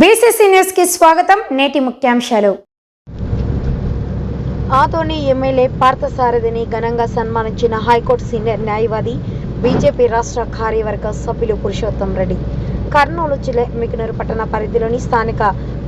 BCC న్యూస్కి స్వాగతం. నేటి ముఖ్యాంశాలు. ఆతోని ఎమ్మెల్యే పార్థసారథిని ఘనంగా సన్మానించిన హైకోర్టు సీనియర్ న్యాయవాది బీజేపీ రాష్ట్ర కార్యవర్గ సభ్యులు పురుషోత్తం రెడ్డి. కర్నూలు జిల్లా ఎమ్మికనూరు పట్టణ పరిధిలోని స్థానిక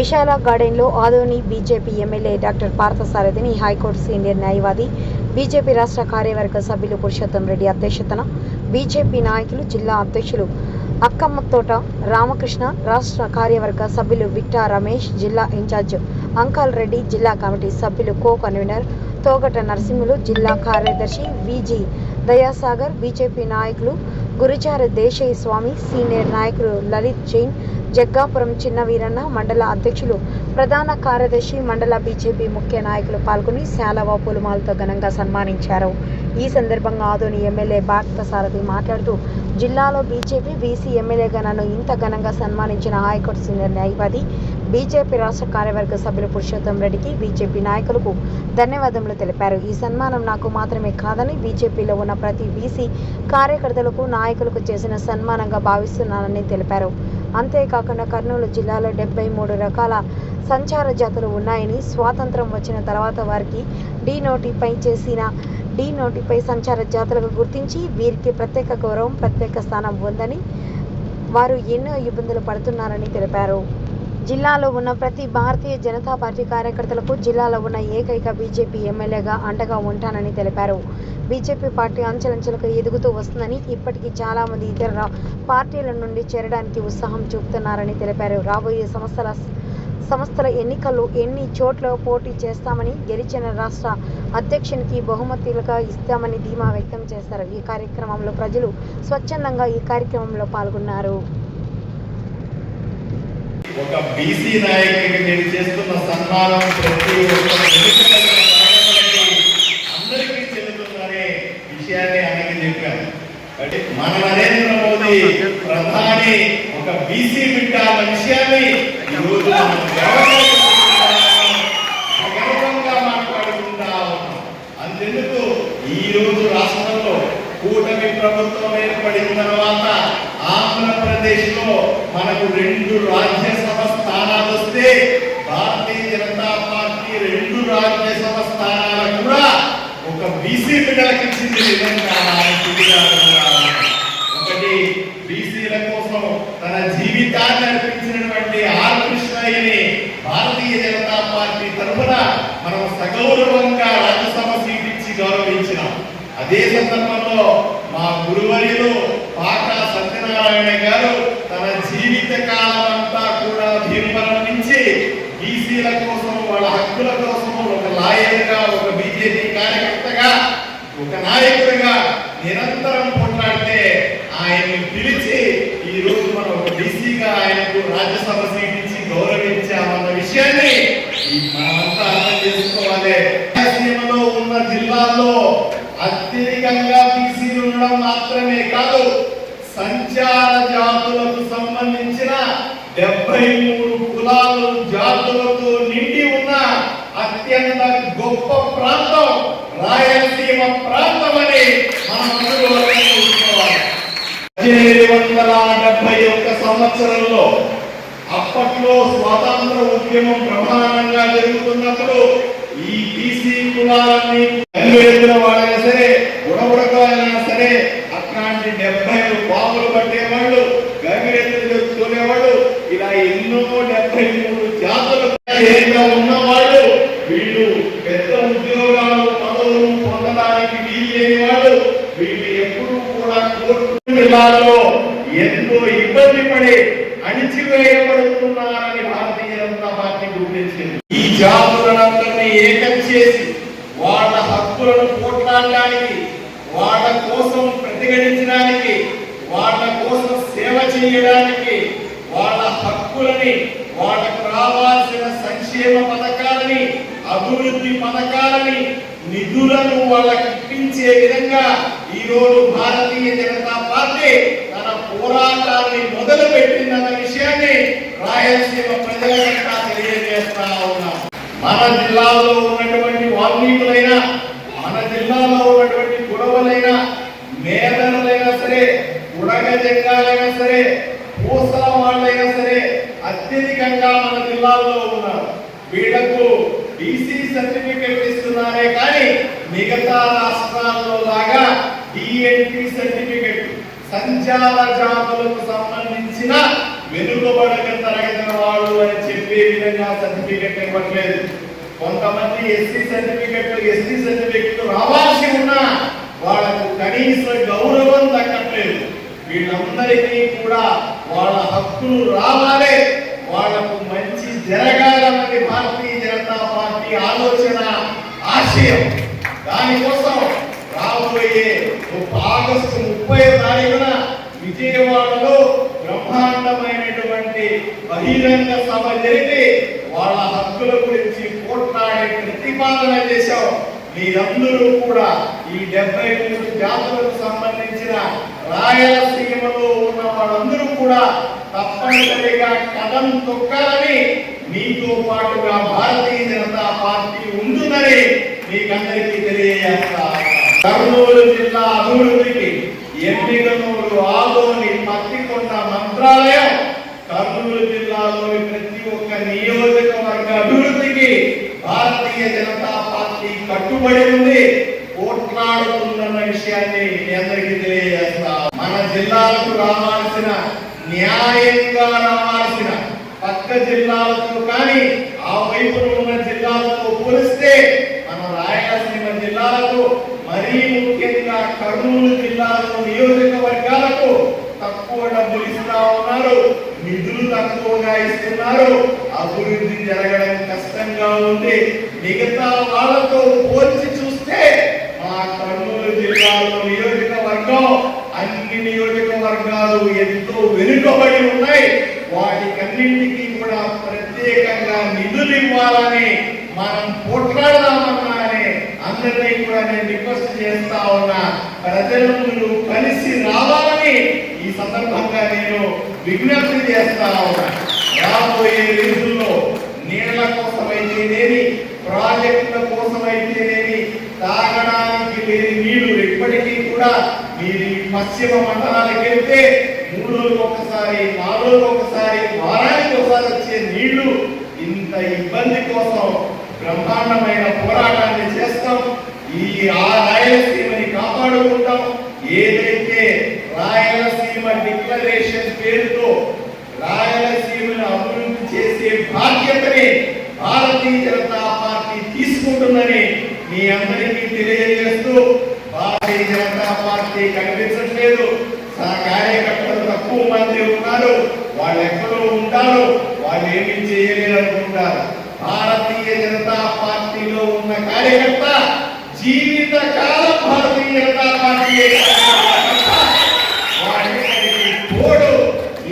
విశాల గార్డెన్లో ఆదోని బీజేపీ ఎమ్మెల్యే డాక్టర్ పార్థసారథిని హైకోర్టు సీనియర్ న్యాయవాది బీజేపీ రాష్ట్ర కార్యవర్గ సభ్యులు పురుషోత్తం రెడ్డి అధ్యక్షతన బీజేపీ నాయకులు జిల్లా అధ్యక్షులు అక్కమ్మ తోట రామకృష్ణ రాష్ట్ర కార్యవర్గ సభ్యులు విక్టా రమేష్ జిల్లా ఇన్ఛార్జ్ అంకాల్ రెడ్డి జిల్లా కమిటీ సభ్యులు కో కన్వీనర్ తోగట నరసింహులు జిల్లా కార్యదర్శి విజి దయాసాగర్ బీజేపీ నాయకులు గురుచార దేశయ్య స్వామి సీనియర్ నాయకులు లలిత్ జైన్ జగ్గాపురం చిన్న వీరన్న మండల అధ్యక్షులు ప్రధాన కార్యదర్శి మండల బీజేపీ ముఖ్య నాయకులు పాల్గొని శాలవా పూలమాలతో ఘనంగా సన్మానించారు. ఈ సందర్భంగా ఆదోని ఎమ్మెల్యే భారత సారథి మాట్లాడుతూ జిల్లాలో బీజేపీ బీసీ ఎమ్మెల్యేగా నన్ను ఇంత ఘనంగా సన్మానించిన హైకోర్టు సీనియర్ న్యాయవాది బీజేపీ రాష్ట్ర కార్యవర్గ సభ్యులు పురుషోత్తం రెడ్డికి బీజేపీ నాయకులకు ధన్యవాదములు తెలిపారు. ఈ సన్మానం నాకు మాత్రమే కాదని బీజేపీలో ఉన్న ప్రతి బీసీ కార్యకర్తలకు నాయకులకు చేసిన సన్మానంగా భావిస్తున్నానని తెలిపారు. అంతేకాకుండా కర్నూలు జిల్లాలో డెబ్బై మూడు రకాల సంచార జాతులు ఉన్నాయని స్వాతంత్రం వచ్చిన తర్వాత వారికి డీ నోటిఫై చేసిన డీ నోటిఫై సంచార జాతులకు గుర్తించి వీరికి ప్రత్యేక గౌరవం ప్రత్యేక స్థానం ఉందని వారు ఎన్నో ఇబ్బందులు పడుతున్నారని తెలిపారు. జిల్లాలో ఉన్న ప్రతి భారతీయ జనతా పార్టీ కార్యకర్తలకు జిల్లాలో ఉన్న ఏకైక బీజేపీ ఎమ్మెల్యేగా అండగా ఉంటానని తెలిపారు. బీజేపీ పార్టీ అంచెలంచెలకు ఎదుగుతూ వస్తుందని ఇప్పటికీ చాలామంది ఇతర పార్టీల నుండి చేరడానికి ఉత్సాహం చూపుతున్నారని తెలిపారు. రాబోయే సంస్థల సంస్థల ఎన్నికల్లో ఎన్ని చోట్ల పోటీ చేస్తామని గెలిచిన రాష్ట్ర అధ్యక్షునికి బహుమతులుగా ఇస్తామని ధీమా వ్యక్తం చేశారు. ఈ కార్యక్రమంలో ప్రజలు స్వచ్ఛందంగా ఈ కార్యక్రమంలో పాల్గొన్నారు. ఒక బీసీ నాయకుడికి నేను చేస్తున్న సన్మానం ప్రతి ఒక్క అందరికీ చెందుతుందనే విషయాన్ని ఆయనకి చెప్పాను. అంటే మన నరేంద్ర మోదీ ప్రధాని ఒక బీసీ బిడ్డ అన్న విషయాన్ని ఈరోజు గర్వంగా మాట్లాడుకుంటా ఉన్నాం. అందుకు ఈ రోజు రాష్ట్రంలో కూటమి ప్రభుత్వం ఏర్పడిన తర్వాత ఆంధ్రప్రదేశ్లో మనకు రెండు రాజ్యసభ బిడ్డలకు ఒకటి బీసీల కోసం తన జీవితాన్ని అర్పించినటువంటి ఆర్ కృష్ణయ్యని భారతీయ జనతా పార్టీ తరఫున మనం సగౌరవంగా రాజ్యసభ సీట్ ఇచ్చి గౌరవించినాం. అదే సందర్భంలో మా గురువర్యులు పాక సత్యనారాయణ గారు తన జీవిత కాలం అంతా కూడా తీర్మానించి బీసీల కోసం వాళ్ళ హక్కుల కోసం ఒక లాయర్గా ఒక బీజేపీ కార్యకర్తగా ఒక నాయకుడిగా నిరంతరం పోట్లాడితే ఆయన్ని పిలిచి ఈ రోజు మనం ఒక బీసీగా ఆయనకు రాజ్యసభ సీట్ ఇచ్చి గౌరవించామన్న విషయాన్ని ఈ మనమంతా అర్థం చేసుకోవాలి రాయలసీమలో ఉన్న జిల్లాల్లో ప్రత్యేకంగా బీసీలు ఉండడం మాత్రమే కాదు సంచార జాతులకు సంబంధించిన డెబ్బై మూడు కులాలు జాతులతో నిండి ఉన్న అత్యంత గొప్ప ప్రాంతం రాయలసీమ ప్రాంతం అని మనం వందల డెబ్బై ఒక్క సంవత్సరంలో అప్పట్లో స్వాతంత్ర ఉద్యమం ప్రమాణంగా జరుగుతున్నప్పుడు ఈ బీసీ కులాలన్నీ గంగెత్తిన వాళ్ళైనా సరే ఉడబుడకాలైనా సరే అట్లాంటి డెబ్బై పాములు పట్టేవాళ్ళు గంగెత్తులు తోలేవాళ్ళు ఇలా ఎన్నో డెబ్బై మూడు జాతులు ఏరియాలో ఉన్నవాళ్ళు వీళ్ళు పెద్ద ఉద్యోగాలు పదవులు పొందడానికి వీలేని వాళ్ళు వీళ్ళు ఎప్పుడూ కూడా కోర్టు జిల్లాలో ఎంతో ఇబ్బంది పడి అణిచివేయబడుతున్నారని భారతీయ జనతా పార్టీ గుర్తించింది ఈ జాతులందరినీ ఏకం చేసి వాళ్ళ హక్కులను పోట్లాడడానికి వాళ్ళ కోసం ప్రతిఘటించడానికి వాళ్ళ కోసం సేవ చేయడానికి వాళ్ళ హక్కులని వాళ్ళకు రావాల్సిన సంక్షేమ పథకాలని అభివృద్ధి పథకాలని నిధులను వాళ్ళకి ఇప్పించే విధంగా ఈ రోజు భారతీయ జనతా పార్టీ తన పోరాటాన్ని మొదలు పెట్టిందన్న విషయాన్ని రాయలసీమ ప్రజలంతా తెలియజేస్తా ఉన్నాం. మన జిల్లాలో ఉన్నటువంటి వాల్మీకులైనా మన జిల్లాలో ఉన్నటువంటి గొడవలైనా మేధనులైనా సరే ఉడగ జంగాలైనా సరే పూసల వాళ్ళైనా సరే అత్యధికంగా మన జిల్లాలో ఉన్నారు. వీళ్ళకు బీసీ సర్టిఫికెట్ ఇస్తున్నారే కానీ మిగతా రాష్ట్రాల్లో లాగా డిఎన్టీ సర్టిఫికెట్ సంచార జాతులకు సంబంధించిన వెనుకబడిన తరగతి వాళ్ళు అని చెప్పే విధంగా సర్టిఫికెట్ ఇవ్వట్లేదు. కొంతమంది ఎస్సీ సర్టిఫికెట్లు ఎస్టీ సర్టిఫికెట్లు రావాల్సి ఉన్నా వాళ్ళకు కనీస గౌరవం దక్కట్లేదు. వీళ్ళందరికీ కూడా వాళ్ళ హక్కులు రావాలి. వాళ్ళకు మంచి జరగాలన్నది భారతీయ జనతా పార్టీ ఆలోచన ఆశయం. దానికోసం రాబోయే ఆగస్టు ముప్పై తారీఖున విజయవాడలో బ్రహ్మాండమైనటువంటి బహిరంగ సభ జరిపి వాళ్ళ హక్కుల గురించి పోట్లాడే ప్రతిపాదన చేశాం. మీరందరూ కూడా ఈ డెబ్బై మూడు జాతులకు సంబంధించిన రాయలసీమలో ఉన్న వాళ్ళందరూ కూడా తప్పనిసరిగా కథం తొక్కాలని మీతో పాటుగా భారతీయ జనతా పార్టీ ఉంటుందని మీకందరికీ తెలియజేస్తా. కర్నూలు జిల్లా అభివృద్ధికి ఎమ్మిగనూరు ఆదోని పత్తి మంత్రాలయం కర్నూలు జిల్లాలోని ప్రతి ఒక్క నియోజకవర్గ అభివృద్ధికి భారతీయ జనతా పార్టీ కట్టుబడి ఉంది. పోట్లాడుతుందన్న విషయాన్ని మీ అందరికీ తెలియజేస్తా. మన జిల్లాలకు రావాల్సిన న్యాయంగా రావాల్సిన పక్క జిల్లాలతో కానీ ఆ వైపున ఉన్న జిల్లాలతో పోలిస్తే మన రాయలసీమ జిల్లాలకు మరీ ముఖ్యంగా కర్నూలు జిల్లాలో నియోజకవర్గాలకు తక్కువ డబ్బులు ఇస్తా ఉన్నారు నిధులు తక్కువగా ఇస్తున్నారు. అభివృద్ధి జరగడం కష్టంగా ఉంది మిగతా వాళ్ళతో పోల్చి చూస్తే మా కర్నూలు జిల్లాలో నియోజకవర్గం అన్ని నియోజకవర్గాలు ఎంతో వెనుకబడి ఉన్నాయి. వాటికన్నింటికి కూడా ప్రత్యేకంగా నిధులు ఇవ్వాలని మనం పోట్లాడదామన్నారని అందరినీ కూడా నేను రిక్వెస్ట్ చేస్తా ఉన్నా. ప్రజలను కలిసి రావాలని ఈ సందర్భంగా నేను విజ్ఞప్తి చేస్తా ఉన్నా. రాబోయే రోజుల్లో నీళ్ళ కోసమైతేనేమి ప్రాజెక్టుల కోసమైతేనేమి తాగడానికి లేని నీళ్ళు ఇప్పటికీ కూడా మీరు ఈ పశ్చిమ మండలానికి వెళ్తే మూడు రోజులు ఒకసారి నాలుగు రోజులు ఒకసారి వారానికి ఒకసారి వచ్చే నీళ్ళు ఇంత ఇబ్బంది కోసం బ్రహ్మాండమైన పోరాటాన్ని చేస్తాం. ఈ ఆ రాయలసీమని కాపాడుకుంటాం. ఏదైతే రాయలసీమ డిక్లరేషన్ పేరుతో రాయలసీమను అభివృద్ధి చేసే బాధ్యతని భారతీయ జనతా పార్టీ తీసుకుంటుందని మీ అందరికీ తెలియజేస్తూ భారతీయ జనతా పార్టీ కనిపించట్లేదు ఆ కార్యకర్తలు తక్కువ మంది ఉన్నారు వాళ్ళు ఎక్కడో ఉంటారు వాళ్ళు ఏమి చేయలేరు అనుకుంటారు భారతీయ జనతా పార్టీలో ఉన్న కార్యకర్త జీవిత కాలం భారతీయ జనతా పార్టీ వారికి తోడు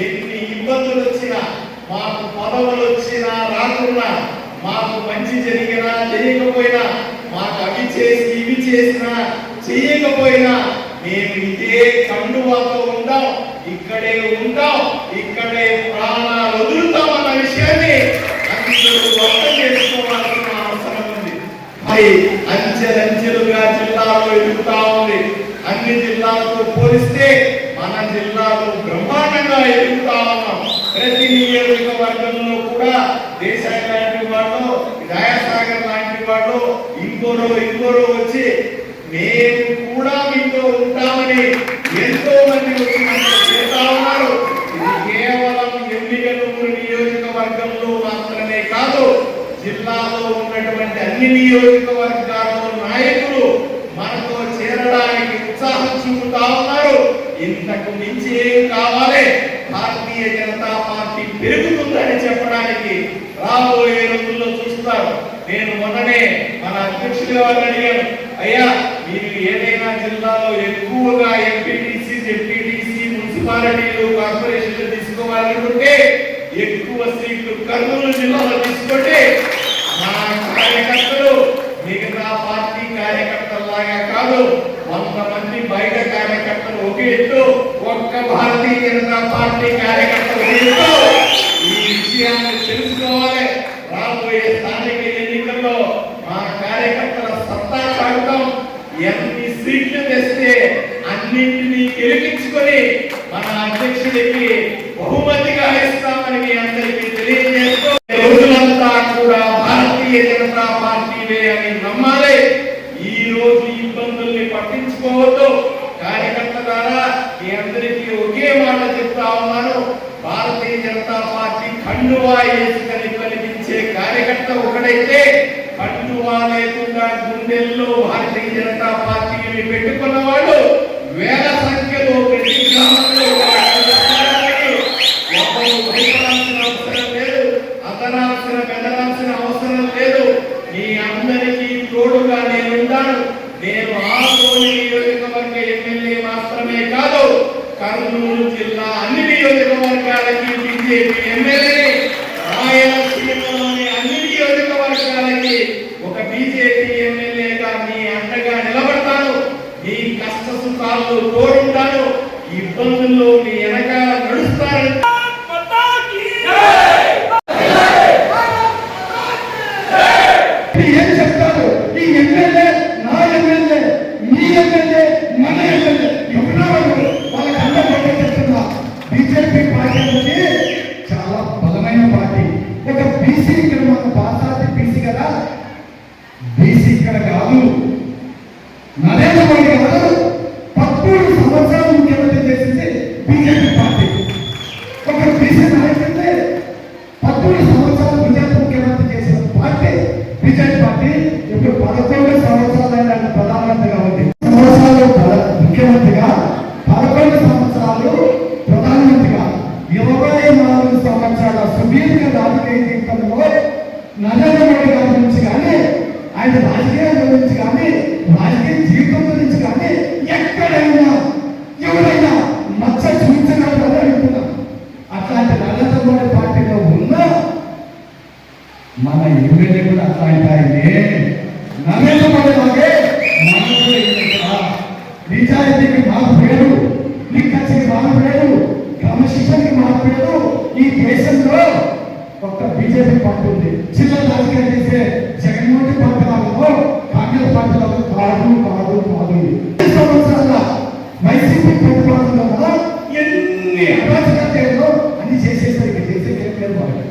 ఎన్ని ఇబ్బందులు వచ్చినా మాకు పదవులు వచ్చినా రాకున్నా మాకు మంచి జరిగినా చేయకపోయినా మాకు అవి చేసి ఇవి చేసినా చేయకపోయినా మేము ఇదే కండువాతో ఉంటాం ఇక్కడే ఉంటాం ఇక్కడే ప్రాణాలు వదులుతాం అన్న విషయాన్ని అందరూ అర్థం చేసుకోవాల్సిన అవసరం ఉంది. మరి అంచెలంచెలుగా జిల్లాలో ఎదుగుతా ఉంది. అన్ని జిల్లాలతో పోలిస్తే మన జిల్లాలో బ్రహ్మాండంగా ఎదుగుతా ఉన్నాం. ప్రతి నియోజకవర్గంలో కూడా దేశ దయాసాగర్ లాంటి వాళ్ళు ఇంకోరో ఇంకోరో వచ్చి మేము కూడా మీతో ఉంటామని ఎంతో మంది వచ్చి చేస్తా ఉన్నారు. ఇది కేవలం ఎన్నికలూరు నియోజకవర్గంలో మాత్రమే కాదు జిల్లాలో ఉన్నటువంటి అన్ని నియోజకవర్గాల్లో నాయకులు మనతో చేరడానికి ఉత్సాహం చూపుతా ఉన్నారు. ఇంతకు మించి ఏం కావాలి భారతీయ జనతా పార్టీ పెరుగుతుందని చెప్పడానికి రాబోయే రోజుల్లో చూస్తారు నేను మొన్ననే మన వచ్చిన వారిని అడిగాను అయ్యా మీరు ఏదైనా జిల్లాలో ఎక్కువగా ఎంపీటీసీ ఎంపీటీసీ మున్సిపాలిటీలు కార్పొరేషన్లు తీసుకోవాలనుకుంటే ఎక్కువ సీట్లు కర్నూలు జిల్లాలో తీసుకోండి మా కార్యకర్తలు మిగతా పార్టీ కార్యకర్తలాగా కాదు వంద మంది బయట కార్యకర్తలు ఒకే ఎత్తు ఒక్క భారతీయ జనతా పార్టీ కార్యకర్తలు ఒక ఎత్తు ఈ విషయాన్ని తెలుసుకోవాలి రాబోయే స్థానిక ఎన్నికల్లో మా కార్యకర్తల సత్తా చాటుతాం ఎన్ని సీట్లు తెస్తే అన్నింటినీ గెలిపించుకొని మన అధ్యక్షుడికి బహుమతిగా ఇస్తామని మీ అందరికీ జనతా పార్టీవే అని నమ్మాలి ఈ రోజు ఈ ఇబ్బందుల్ని పట్టించుకోవద్దు. కార్యకర్త ద్వారా మీ అందరికీ ఒకే మాట చెప్తా ఉన్నాను. భారతీయ జనతా పార్టీ కండువా వేసుకొని కనిపించే కార్యకర్త ఒకడైతే కండువా లేకుండా గుండెల్లో భారతీయ జనతా పార్టీని పెట్టుకున్న వాళ్ళు వేల సంఖ్యలో ప్రతి గ్రామంలో అవసరం లేదు అతనాల్సిన బెదరాల్సిన అవసరం లేదు. మీ అందరికీ నేను ఆదోని నియోజకవర్గ ఎమ్మెల్యే మాత్రమే కాదు కర్నూలు జిల్లా అన్ని నియోజకవర్గాలకి బీజేపీ ఎమ్మెల్యే రాయలసీమలోని అన్ని నియోజకవర్గాలకి ఒక బీజేపీ ఎమ్మెల్యేగా మీ అండగా నిలబడతాను. మీ కష్ట సుఖాల్లో తోడుంటాను ఇబ్బందుల్లో మీ ఒక బీసీ నాయకుడిని పదమూడు సంవత్సరాలు బీజేపీ ముఖ్యమంత్రి చేసిన పార్టీ బీజేపీ పార్టీ ఇప్పుడు పదకొండు సంవత్సరాలైన ప్రధానమంత్రిగా ఉంది సంవత్సరాలు ప్రధా- ముఖ్యమంత్రిగా పదకొండు సంవత్సరాలు ప్రధానమంత్రిగా ఇరవై నాలుగు సంవత్సరాల సుదీర్ఘ రాజకీయ జీవితంలో నరేంద్ర మోడీ గారి గురించి కానీ ఆయన రాజకీయాల గురించి కానీ రాజకీయ జీవితం గురించి కానీ ఎక్కడైనా ఎవరైనా మచ్చ చూపించగలరని అడుగుతున్నాను అట్లాంటి నరేంద్ర మోడీ పార్టీలో ఉన్నా మన ఎమ్మెల్యే కూడా అట్లాంటి ఆయనే నరేంద్ర మోడీ లాగే మనం కూడా ఇక్కడ నిజాయితీకి మాకు పేరు నిక్కచ్చికి మాకు పేరు క్రమశిక్షణకి మాకు పేరు ఈ దేశంలో ఒక్క బీజేపీ పార్టీ ఉంది చిన్న రాజకీయం చేసే జగన్మోహన్ రెడ్డి పార్టీ వాళ్ళలో కాంగ్రెస్ పార్టీ వాళ్ళు కాదు కాదు కాదు ఈ సంవత్సరాల వైసీపీ ప్రతిపాదనలో ఎన్ని అరాచకాలు అన్ని చేసేసరికి చేసేది ఏం లేదు వాళ్ళు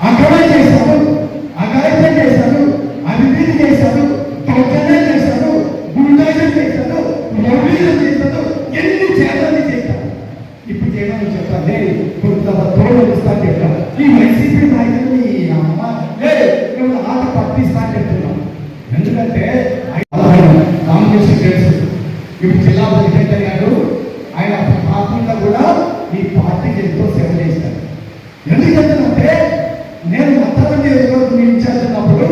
అక్రమం చేశాడు అఘాయిత్యం చేశాడు అవినీతి చేశాడు దౌర్జన్యం చేశాడు గుండాయిజం చేశాడు రౌడీజం చేశాడు ఎన్ని చేయాలని చేశాడు ఇప్పుడు కొంత తోడు ఇస్తాను చెప్తాను ఈ వైసీపీ నాయకులు అమ్మ. లేదు ఆట పట్టిస్తాను ఎందుకంటే రామకృష్ణ తెలుసు ఇప్పుడు జిల్లా ప్రెసిడెంట్ అయ్యాడు. ఆయన పార్టీలో కూడా ఈ పార్టీకి ఎంతో సేవ చేశారు. ఎందుకు చెప్తానంటే నేను మొత్తం ఇన్ఛార్జ్ ఉన్నప్పుడు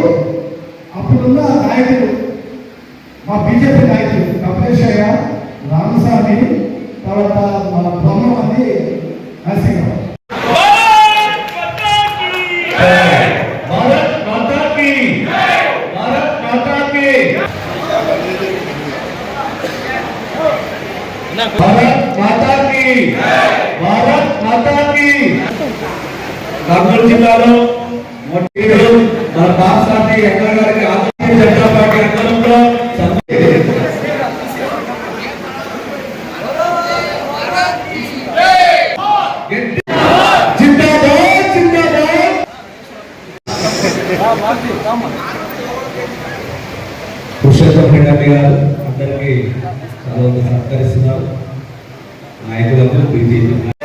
అప్పుడున్న నాయకులు మా బీజేపీ నాయకులు కపిలేశయ్య రామస్వామి తర్వాత మన బ్రహ్మ అని నరసింహరావు భారత్ మాతా కీ భారత్ మాతా కీ భారత్ మాతా కీ భారత్ మాతా కీ కర్నూలు జిల్లాలో మన పార్టీ ఎక్కడ గారికి ఆంధ్ర జనతా పార్టీ జిందాబాద్. పురుషోత్తం రెడ్డి గారు అందరికీ చాలా సహకరిస్తున్నారు నాయకులకు బీజేపీ